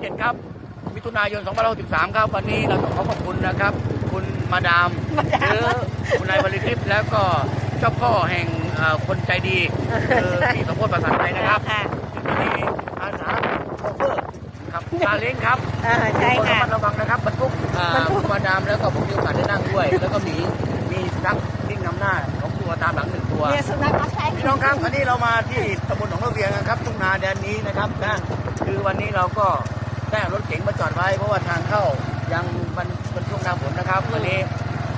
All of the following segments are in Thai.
27ครับ มิถุนายน2563 ครับ วันนี้เราต้องขอขอบคุณนะครับ คุณมาดามหรือคุณนายวริทิพย์แล้วก็เจ้าพ่อแห่งเอ่อคนใจดีคือพี่สมพลประสานไทยนะครับค่ะวันนี้อาสาโชเฟอร์ครับซาเล้งครับเออใช่คนระค่ะมัดระวังนะครับบรรทุกอ่าบรรทุกคุณมาดามแล้วก็ผมมีโอกาสได้นั่งด้วย แล้วก็มีมีนักวิ่งนำหน้าของตัวตามหลังหนึ่งตัว เนี่ยสุนัขรับใช้พี่น้องครับอันนี้เรามาที่ตำบลหนองระเวียงนะครับทุ่งนาแดนนี้นะครับนะคือวันนี้เราก็ ได้เอารถเก๋งมาจอดไว้เพราะว่าทางเข้ายังมันเป็นช่วงหน้าฝนนะครับวันนี้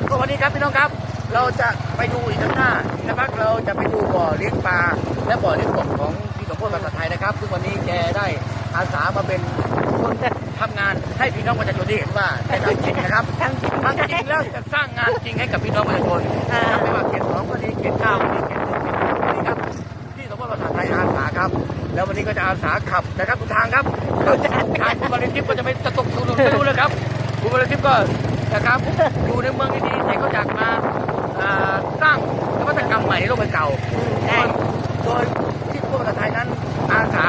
ก็วันนี้ครับพี่น้องครับ เราจะไปดูอีกข้างหน้านะครับเราจะไปดูบ่อเลี้ยงปลาและบ่อเลี้ยงกบของพี่สมพลภาษาไทยนะครับซึ่งวันนี้แกได้อาสามาเป็นคนทำงานให้พี่น้องประชาชนได้เห็นว่าแกทำจริงนะครับทำจริงทำจริงแล้วจะสร้างงานจริงให้กับพี่น้องประชาชนอ่าไม่ว่าเขตสองก็ดีเขตเก้า อาสาขับนะครับทุกทางครับทางคุณบริทิพย์ก็จะไม่จะตกถนนไม่รู้เลยครับคุณบริทิพย์ก็นะครับอยู่ในเมืองดีๆแต่ก็อยากมาอ่าสร้างนวัตกรรมใหม่ในโลกใบเก่าใช่โดยที่พวกภาษาไทยนั้นอาสา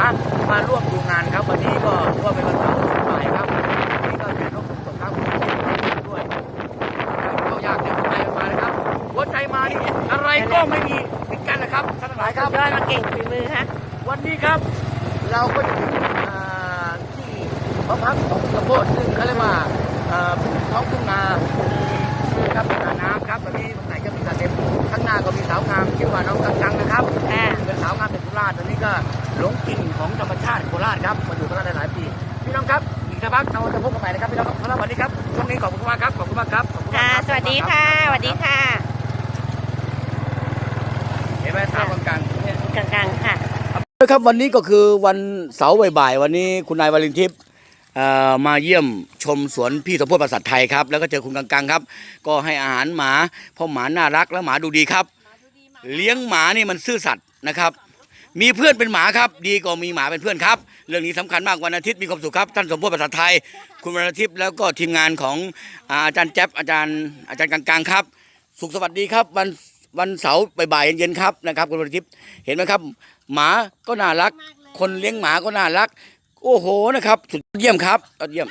มาร่วมดูงานครับวันนี้ก็ก็เป็นวันเสาร์บ่ายครับวันนี้ก็แจกนกขุนศพครับด้วยเข้ายากเดี๋ยวหัวใจมานะครับหัวใจมานี่อะไรก็ไม่มีปิดกันนะครับท่านทั้งหลายครับยอดมาเก่งฝีมือค่ะวันนี้ครับ เราก็จะถึงอ่าที่พระพักของสมโพธิซึ่งเขาเรียกว่าท้องทุ่งนามีครับสระน้ำครับวันนี้ตรงไหนก็มีสระเต็มข้างหน้าก็มีสาวงามชื่อว่าน้องกังกังนะครับค่เป็นสาวงามจากโคราชตอนนี้ก็หลงกลิ่นของธรรมชาติโคราชครับมาอยู่โคราชหลายปีพี่น้องครับอีกสักพักเราจะพบกันใหม่นะครับพี่น้องครับสำหรับวันนี้ครับช่วงนี้ขอบคุณมากครับขอบคุณมากครับขอบคุณมากค่ะครับสวัสดีค่ะสวัสดีค่ะ เห็นไหมสาวกังกัง กลางๆค่ะ ครับวันนี้ก็คือวันเสาร์บ่ายๆวันนี้คุณนายวารินทิพย์มาเยี่ยมชมสวนพี่สมโพธิประสัทไทยครับแล้วก็เจอคุณกังกังครับ ก็ให้อาหารหมาเพราะหมาน่ารักและหมาดูดีครับ เลี้ยงหมานี่มันซื่อสัตย์นะครับ มีเพื่อนเป็นหมาครับ ดีกว่ามีหมาเป็นเพื่อนครับ เรื่องนี้สำคัญมากวันอาทิตย์มีความสุขครับท่านสมโพธิประสัทไทย คุณวันอาทิตย์แล้วก็ทีมงานของอาอาจารย์แจ๊บอาจารย์อาจารย์กังกังครับ สุขสวัสดีครับวัน วันเสาร์บ่ายๆเย็นๆครับนะครับคุณวันอาทิตย์เห็นไหมครับ หมาก็น่ารัก คนเลี้ยงหมาก็น่ารัก โอ้โหนะครับ สุดเยี่ยมครับยอดเยี่ยม